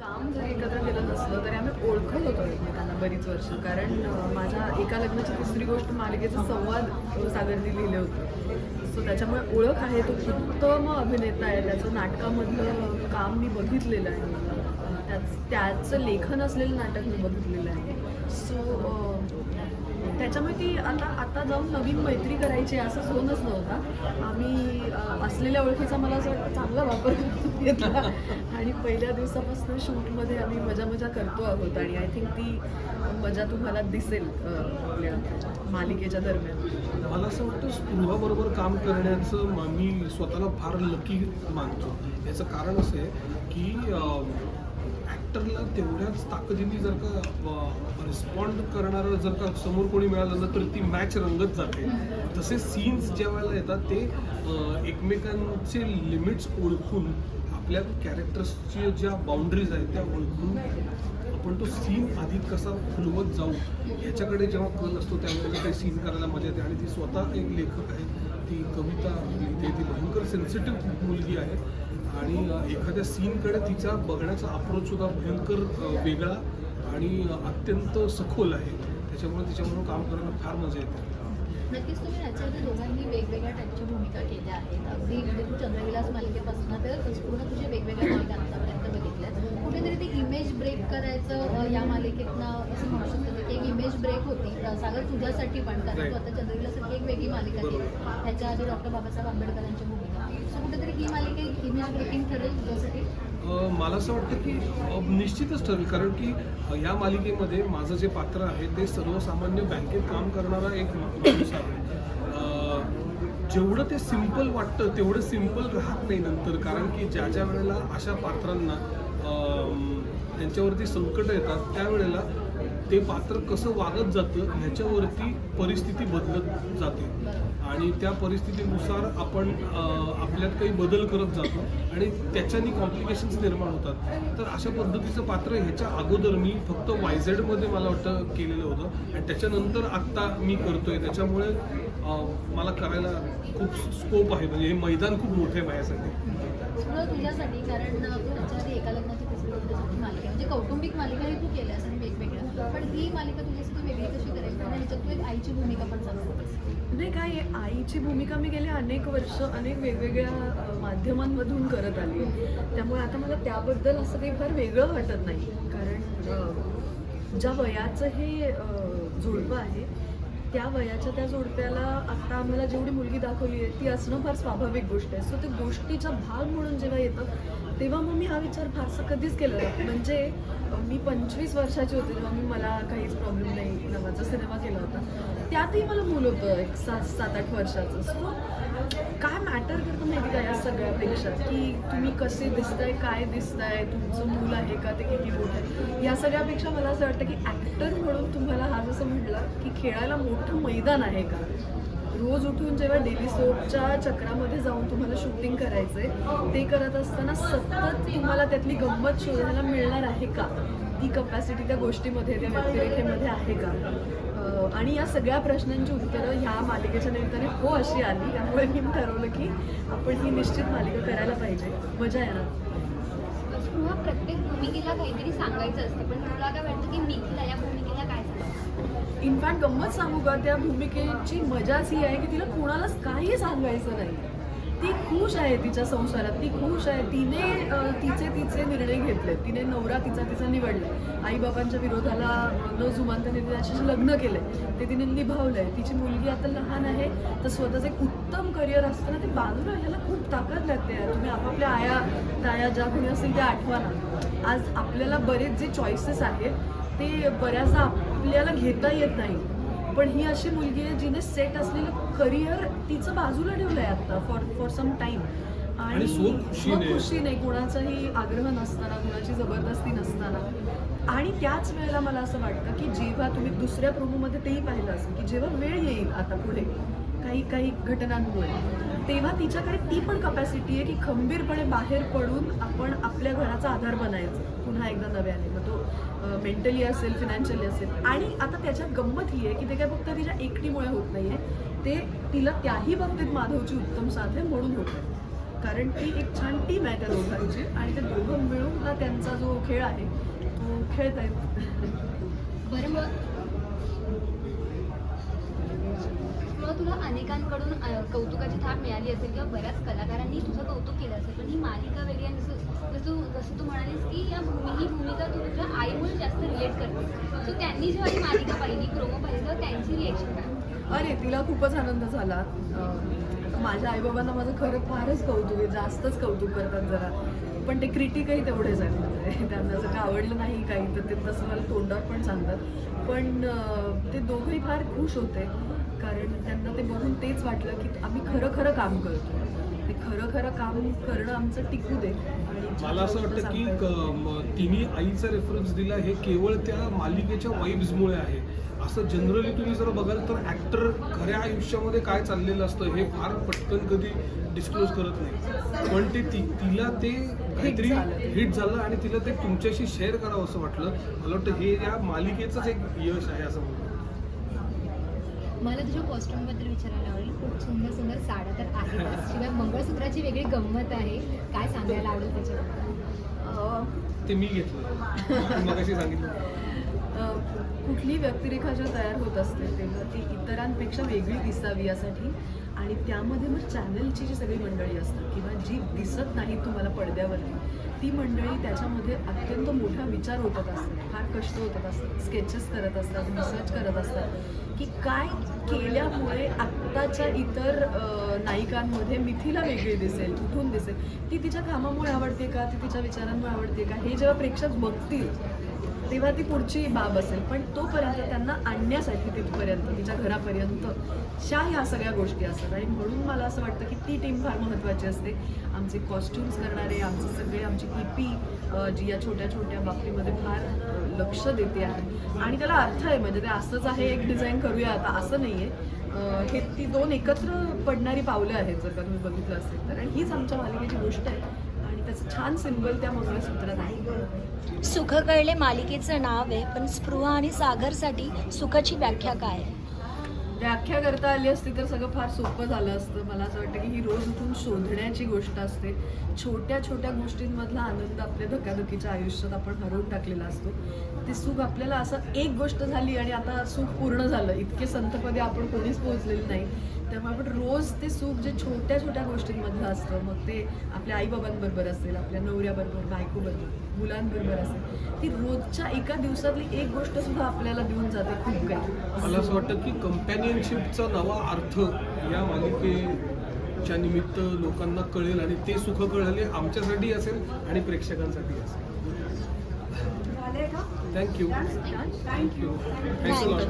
काम जरी एकत्र केलं नसलं तरी आम्ही ओळखत होतो एकमेकांना बरीच वर्ष. कारण माझ्या एका लग्नाची दुसरी गोष्ट मालिकेचा संवाद अं, सागरने लिहिले होते. सो त्याच्यामुळे ओळख आहे तो उत्तम अभिनेता आहे. त्याचं नाटकामधलं काम मी बघितलेलं आहे. त्याच त्याचं लेखन असलेलं नाटक मी बघितलेलं आहे. सो त्याच्यामुळे ती आता आता जाऊन नवीन मैत्री करायची असं सोनच नव्हता. आम्ही असलेल्या ओळखीचा मला असं चांगला वापर घेतला आणि पहिल्या दिवसापासून शूटमध्ये आम्ही मजा मजा करतो आहोत आणि आय थिंक ती मजा तुम्हाला दिसेल आपल्या मालिकेच्या दरम्यान. मला असं वाटतं स्पृहाबरोबर काम करण्याचं मी स्वतःला फार लकी मानतो. याचं कारण असं आहे की ॲक्टरला तेवढ्याच ताकदीने जर का रिस्पॉन्ड करणारं जर का समोर कोणी मिळालं ना तर ती मॅच रंगत जाते. तसे सीन्स ज्या वेळेला येतात ते एकमेकांचे लिमिट्स ओळखून आपल्या कॅरेक्टर्सची ज्या बाउंड्रीज आहेत त्या ओळखून आपण तो सीन आधी कसा फुलवत जाऊ ह्याच्याकडे जेव्हा कल असतो त्यावेळेला काही सीन करायला मजा येते. आणि ती स्वतः एक लेखक आहे ती कविता लिहिते. ती भयंकर सेन्सिटिव्ह मुलगी आहे. आणि एखाद्या सीनकडे तिचा बघण्याचा अप्रोचसुद्धा भयंकर वेगळा आणि अत्यंत सखोल आहे. त्याच्यामुळे तिच्याबरोबर काम करायला फार मजा येते. नक्कीच तुम्ही याच्यामध्ये दोघांनी वेगवेगळ्या टाईपच्या भूमिका केल्या आहेत. अगदी म्हणजे तू चंद्रविलास मालिकेपासून तर पूर्ण तुझ्या वेगवेगळ्या मालिका आतापर्यंत बघितल्या कुठेतरी ते इमेज ब्रेक करायचं या मालिकेतनं असं म्हणू शकतो की एक इमेज ब्रेक होती. सागर तुझ्यासाठी पण कारण तू आता चंद्रविलासाठी एक वेगळी मालिका केली. त्याच्या आधी डॉक्टर बाबासाहेब आंबेडकरांची भूमिका. सो कुठेतरी ही मालिका एक इमेज ब्रेकिंग ठरेल तुझ्यासाठी? मला असं वाटतं की निश्चितच ठरेल. कारण की या मालिकेमध्ये माझं जे पात्र आहे ते सर्वसामान्य बँकेत काम करणारा एक माणूस आहे. जेवढं ते सिंपल वाटतं तेवढं सिंपल राहत नाही नंतर. कारण की ज्या ज्या वेळेला अशा पात्रांना त्यांच्यावरती संकट येतात त्यावेळेला ते पात्र कसं वागत जातं ह्याच्यावरती परिस्थिती बदलत जाते. आणि त्या परिस्थितीनुसार आपण आपल्यात काही बदल करत जातो आणि त्याच्यानी कॉम्प्लिकेशन्स निर्माण होतात. तर अशा पद्धतीचं पात्र ह्याच्या अगोदर मी फक्त वायझेडमध्ये मला वाटतं केलेलं होतं. आणि त्याच्यानंतर आत्ता मी करतोय. त्याच्यामुळे मला करायला खूप स्कोप आहे. म्हणजे हे मैदान खूप मोठं आहे माझ्यासाठी. तुझ्यासाठी कारण एका लग्नाची म्हणजे कौटुंबिक मालिकाही तू केल्यास आणि वेगवेगळ्या. पण ही मालिका तुझ्यासाठी वेगळी कशी करायची? ह्याच्यात तू एक आईची भूमिका पण चालवतेस नाही काय आईची भूमिका मी गेले अनेक वर्ष अनेक वेगवेगळ्या माध्यमांमधून करत आली. त्यामुळे आता मला त्याबद्दल असं काही फार वेगळं वाटत नाही. कारण ज्या वयाचं हे अ, जोडपं आहे त्या वयाच्या त्या जोडप्याला आता आम्हाला जेवढी मुलगी दाखवली आहे ती असणं फार स्वाभाविक गोष्ट आहे. सो ते गोष्टीचा भाग म्हणून जेव्हा येतं तेव्हा मग मी हा विचार फारसा कधीच केला नाही. म्हणजे मी पंचवीस वर्षाची होते जेव्हा मी मला काहीच प्रॉब्लेम नाही. नावाचा सिनेमा केला होता. त्यातही मला मूल होतं एक सात सात आठ वर्षाचं. सो काय मॅटर करतं माहिती का या सगळ्यापेक्षा? की तुम्ही कसे दिसताय काय दिसताय? तुमचं मूल आहे का? ते किती मोठं आहे? या सगळ्यापेक्षा मला असं वाटतं की ॲक्टर म्हणून तुम्हाला हा जसं म्हटलं की खेळायला मोठं मैदान आहे का? रोज उठून जेव्हा डेली सोपच्या चक्रामध्ये जाऊन तुम्हाला शूटिंग करायचंय ते करत असताना सतत तुम्हाला त्यातली गंमत शोधायला मिळणार आहे का? ती कपॅसिटी त्या गोष्टीमध्ये त्या व्यक्तिरेखेमध्ये आहे का? आणि या सगळ्या प्रश्नांची उत्तरं ह्या मालिकेच्या निमित्ताने हो अशी आली. त्यामुळे मी ठरवलं की आपण ही निश्चित मालिका करायला पाहिजे. मजा येणार. प्रत्येक भूमिकेला काहीतरी सांगायचं असतं पण तुला काय वाटतं की मिथिला या भूमिकेला काय सांगायचं? इनफॅक्ट गंमत सांगू का? त्या भूमिकेची मजाच ही आहे की तिला कोणालाच काही सांगायचं नाही. ती खुश आहे तिच्या संसारात. ती खुश आहे. तिने तिचे तिचे निर्णय घेतले. तिने नवरा तिचा तिचा निवडला. आईबाबांच्या विरोधाला न जुमानता तिने त्याच्याशी लग्न केलं. ते तिने निभावलंय. तिची मुलगी आता लहान आहे. तर स्वतःचं एक उत्तम करिअर असताना ते बाजूला ह्याला खूप ताकद लागते. तुम्ही आपापल्या आया ताया ज्या कोणी असतील त्या आठवाना. आज आपल्याला बरेच जे चॉईसेस आहेत ते बऱ्याचदा आपल्याला घेता येत नाही. पण ही अशी मुलगी आहे जिने सेट असलेलं करिअर तिचं बाजूला ठेवलंय आता फॉर फॉर सम टाइम आणि स्वखुशीने. स्वखुशीने कोणाचाही आग्रह नसताना कोणाची जबरदस्ती नसताना. आणि त्याच वेळेला मला असं वाटतं की जेव्हा तुम्ही दुसऱ्या प्रोमोमध्ये तेही पाहिलं असेल की जेव्हा वेळ येईल आता पुढे काही काही घटनांमुळे तेव्हा तिच्याकडे ती पण कपॅसिटी आहे की खंबीरपणे बाहेर पडून आपण आपल्या घराचा आधार बनायचं. पुन्हा एकदा नव्याने. मग मेंटली असेल फिनान्शियली असेल. आणि आता त्याच्यात गंमत ही आहे की ते काय फक्त तिच्या एकटीमुळे होत नाही आहे ते तिला त्याही बाबतीत माधवची उत्तम साथ आहे म्हणून होत आहे. कारण ती एक छान टीम आहे त्या दोघांची आणि ते दोघं मिळून हा त्यांचा जो खेळ आहे तो खेळत आहेत बरं मग तुला कौतुकाची थाप मिळाली असेल किंवा बऱ्याच कलाकारांनी तुझं कौतुक केलं असेल पण ही मालिका वेगळी आणि जसं जसं जसं तू म्हणालीस की या भूमी ही भूमिका तू तुझ्या आईमुळे जास्त रिलेट करते सो त्यांनी जेव्हा ही मालिका पाहिली प्रोमो पाहिली तेव्हा त्यांची रिएक्शन काय? अरे तिला खूपच आनंद झाला. माझ्या आईबाबांना माझं खरं फारच कौतुक आहे जास्तच कौतुक करतात जरा. पण ते क्रिटिकही तेवढेच आहेत म्हणजे त्यांना जर का आवडलं नाही काही तर ते तसं मला तोंडावर पण सांगतात. पण ते दोघंही फार खुश होते. कारण त्यांना ते बघून तेच वाटलं की आम्ही खरं खरं काम करतो ते खरं खरं काम करणं आमचं टिकू दे. मला असं वाटतं की तिने आईचा रेफरन्स दिला हे केवळ त्या मालिकेच्या वाईब्समुळे आहे. असं जनरली तुम्ही जर बघाल तर ऍक्टर खऱ्या आयुष्यामध्ये काय चाललेलं असतं हे फार पटकन कधी डिस्क्लोज करत नाही. पण ते ति तिला ते काहीतरी. हिट झालं. आणि तिला ते तुमच्याशी शेअर करावं असं वाटलं. मला वाटतं हे या मालिकेचंच एक यश आहे असं म्हणतो मला तुझ्या कॉस्ट्युमबद्दल विचारायला आवडेल. खूप सुंदर सुंदर साड्या तर आहेतच शिवाय मंगळसूत्राची वेगळी गंमत आहे. काय सांगायला आवडेल त्याच्याबद्दल? अं, ते मी घेतलं. मग सांगितलं. कुठली व्यक्तिरेखा जेव्हा तयार होत असते तेव्हा ती इतरांपेक्षा वेगळी दिसावी यासाठी. आणि त्यामध्ये मग चॅनलची जी सगळी मंडळी असतात किंवा जी दिसत नाही तुम्हाला पडद्यावरती ती मंडळी त्याच्यामध्ये अत्यंत मोठा विचार होतात असतात. फार कष्ट होतात असतात. स्केचेस करत असतात रिसर्च करत असतात. की काय केल्यामुळे आत्ताच्या इतर नायिकांमध्ये मिथिला वेगळी दिसेल कुठून दिसेल. ती तिच्या कामामुळे आवडते का? ती तिच्या विचारांमुळे आवडते का? हे जेव्हा प्रेक्षक बघतील तेव्हा ती पुढची बाब असेल. पण तोपर्यंत त्यांना आणण्यासाठी तिथपर्यंत तिच्या घरापर्यंत शा ह्या सगळ्या गोष्टी असतात. आणि म्हणून मला असं वाटतं की ती टीम फार महत्त्वाची असते. आमचे कॉस्ट्युम्स करणारे आमचे सगळे आमची ईपी जी या छोट्या छोट्या बाबतीमध्ये फार लक्ष देते आहे. आणि त्याला अर्थ आहे म्हणजे ते असंच आहे एक डिझाईन करूया आता. असं नाही आहे हे ती दोन एकत्र पडणारी पावलं आहेत जर का तुम्ही बघितलं असेल तर. आणि हीच आमच्या मालिकेची गोष्ट आहे. त्याचं छान सिम्बल त्या मंगळसूत्रात आहे. सुख कळले मालिकेचं नाव आहे पण स्पृहा आणि सागरसाठी सुखाची व्याख्या काय आहे? व्याख्या करता आली असती तर सगळं फार सोपं झालं असतं. मला असं वाटतं की ही रोज उठून शोधण्याची गोष्ट असते. छोट्या छोट्या गोष्टींमधला आनंद आपल्या धकाधकीच्या आयुष्यात आपण हरवून टाकलेला असतो. ते सुख आपल्याला असं एक गोष्ट झाली आणि आता सुख पूर्ण झालं. इतके संतपदे आपण कोणीच पोहोचलेलं नाही. त्यामुळे आपण रोज ते सुख जे छोट्या छोट्या गोष्टींमधलं असतं मग ते आपल्या आईबाबांबरोबर असेल आपल्या नवऱ्याबरोबर बायकोबरोबर मुलांबरोबर असेल ती रोजच्या एका दिवसातली एक गोष्ट सुद्धा आपल्याला देऊन जाते खूप काही. मला असं वाटतं की कंपॅनियनशिपचा नवा अर्थ या मालिकेच्या निमित्त लोकांना कळेल आणि ते सुख कळले आमच्यासाठी असेल आणि प्रेक्षकांसाठी असेल. Thank you thank you lot